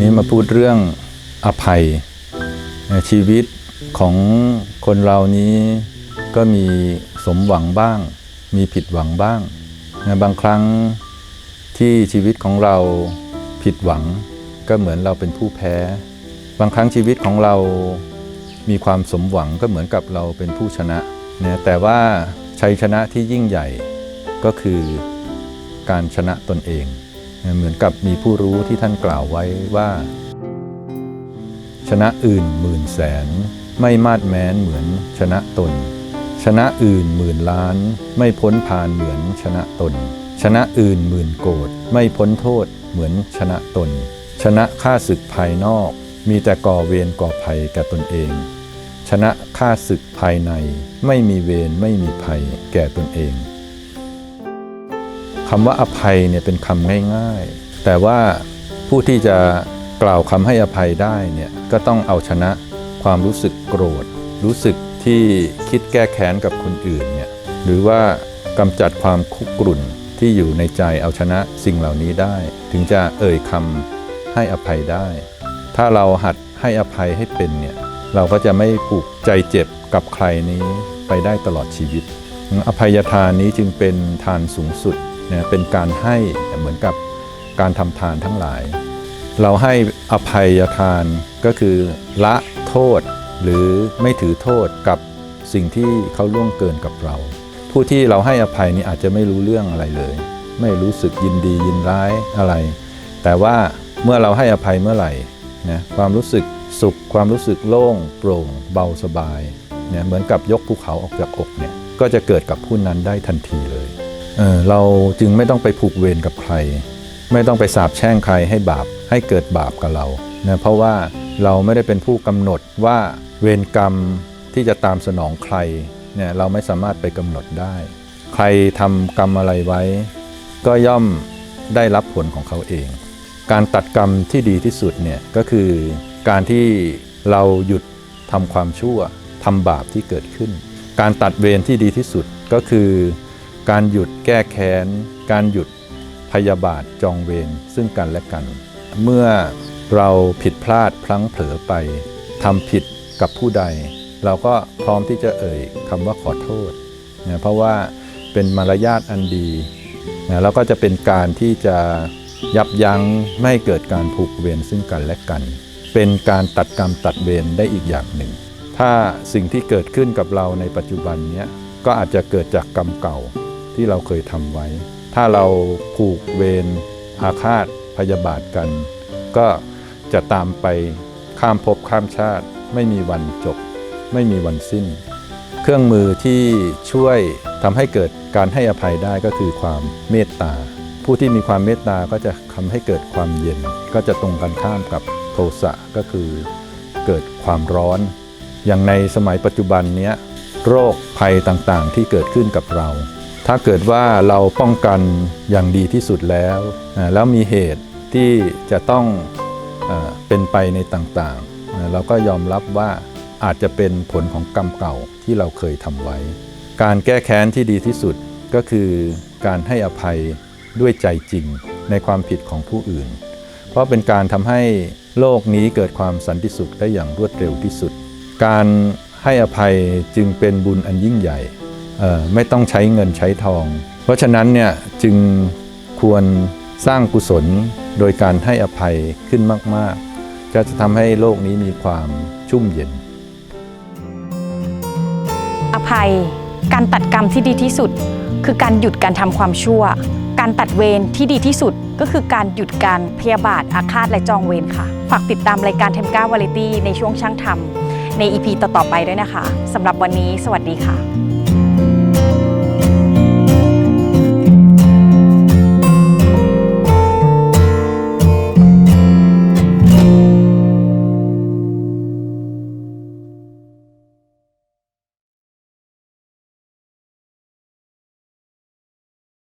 นี้มาพูดเรื่องอภัย ชีวิตของคนเรานี้ก็มีสมหวังบ้าง มีผิดหวังบ้างนะบางครั้งที่ชีวิตของเราผิดหวัง ก็เหมือนเราเป็นผู้แพ้ บางครั้งชีวิตของเรามีความสมหวังก็เหมือนกับเราเป็นผู้ชนะนะแต่ว่าชัยชนะที่ยิ่งใหญ่ก็คือการชนะตนเอง เหมือนกับมีผู้รู้ที่ท่านกล่าวไว้ว่า ชนะอื่นหมื่นแสน ไม่มาดแม้นเหมือนชนะตน ชนะอื่นหมื่นล้าน ไม่พ้นพานเหมือนชนะตน ชนะอื่นหมื่นโกรธไม่พ้นโทษเหมือนชนะตน ชนะข้าศึกภายนอก มีแต่ก่อเวรก่อภัยแก่ตนเอง ชนะข้าศึกภายใน ไม่มีเวรไม่มีภัยแก่ตนเอง คำว่าอภัยเนี่ยเป็นคำง่ายๆ แต่ว่าผู้ที่จะกล่าวคำให้อภัยได้เนี่ยก็ต้องเอาชนะความรู้สึกโกรธ รู้สึกที่คิดแก้แค้นกับคนอื่นเนี่ยหรือว่ากำจัดความคุกรุ่นที่อยู่ในใจเอาชนะสิ่งเหล่านี้ได้ ถึงจะเอ่ยคำให้อภัยได้ ถ้าเราหัดให้อภัยให้เป็นเนี่ยเราก็จะไม่ผูกใจเจ็บกับใครนี้ไปได้ตลอดชีวิต อภัยทานนี้จึงเป็นทานสูงสุด นะเป็นการให้เหมือนกับการทำทานทั้งหลาย เราให้อภัยทานก็คือละโทษหรือไม่ถือโทษกับสิ่งที่เขาล่วงเกินกับเรา ผู้ที่เราให้อภัยนี้อาจจะไม่รู้เรื่องอะไรเลย ไม่รู้สึกยินดียินร้ายอะไร แต่ว่าเมื่อเราให้อภัยเมื่อไหร่นะความรู้สึกสุขความรู้สึกโล่งโปร่ง เบาสบายเนี่ยเหมือนกับยกภูเขาออกจากอกเนี่ยก็จะเกิดกับผู้นั้นได้ทันทีเลย เออเราจึงไม่ต้องไปผูกเวรกับใคร ไม่ต้องไปสาบแช่งใครให้บาปให้เกิดบาปกับเรานะเพราะว่าเราไม่ได้เป็นผู้กำหนดว่าเวรกรรมที่จะตามสนองใครเนี่ยเราไม่สามารถไปกำหนดได้ ใครทำกรรมอะไรไว้ ก็ย่อมได้รับผลของเขาเอง การตัดกรรมที่ดีที่สุดเนี่ยก็คือการที่เราหยุดทำความชั่วทำบาปที่เกิดขึ้น การตัดเวรที่ดีที่สุดก็คือ การหยุดแก้แค้น การหยุดพยาบาทจองเวรซึ่งกันและกัน เมื่อเราผิดพลาดพลั้งเผลอไปทำผิดกับผู้ใด เราก็พร้อมที่จะเอ่ยคำว่าขอโทษนะเพราะว่าเป็นมารยาทอันดีนะแล้วก็จะเป็นการที่จะยับยั้งไม่ให้เกิดการผูกเวรซึ่งกันและกัน เป็นการตัดกรรมตัดเวรได้อีกอย่างหนึ่ง ถ้าสิ่งที่เกิดขึ้นกับเราในปัจจุบันเนี้ยก็อาจจะเกิดจากกรรมเก่า ที่เราเคยทำไว้ ถ้าเราผูกเวรอาฆาตพยาบาทกัน ก็จะตามไปข้ามภพข้ามชาติ ไม่มีวันจบ ไม่มีวันสิ้น เครื่องมือที่ช่วยทำให้เกิดการให้อภัยได้ก็คือความเมตตา ผู้ที่มีความเมตตาก็จะทำให้เกิดความเย็น ก็จะตรงกันข้ามกับโทสะก็คือเกิดความร้อน อย่างในสมัยปัจจุบันเนี้ยโรคภัยต่างๆที่เกิดขึ้นกับเรา ถ้าเกิดว่าเราป้องกันอย่างดีที่สุดแล้ว แล้วมีเหตุที่จะต้องเป็นไปในต่างๆ เราก็ยอมรับว่าอาจจะเป็นผลของกรรมเก่าที่เราเคยทำไว้ การแก้แค้นที่ดีที่สุดก็คือการให้อภัยด้วยใจจริงในความผิดของผู้อื่น เพราะเป็นการทำให้โลกนี้เกิดความสันติสุขได้อย่างรวดเร็วที่สุด การให้อภัยจึงเป็นบุญอันยิ่งใหญ่ ไม่ต้องใช้เงินใช้ทอง เพราะฉะนั้นเนี่ยจึงควรสร้างกุศลโดยการให้อภัยขึ้นมาก ๆ ก็จะทำให้โลกนี้มีความชุ่มเย็น อภัย การตัดกรรมที่ดีที่สุด คือการหยุดการทำความชั่ว การตัดเวรที่ดีที่สุดก็คือการหยุดการพยาบาทอาฆาตและจองเวรค่ะ ฝากติดตามรายการเทมก้าวาไรตี้ในช่วงช่างทำใน EP ต่อๆไปด้วยนะคะสำหรับวันนี้ สวัสดีค่ะ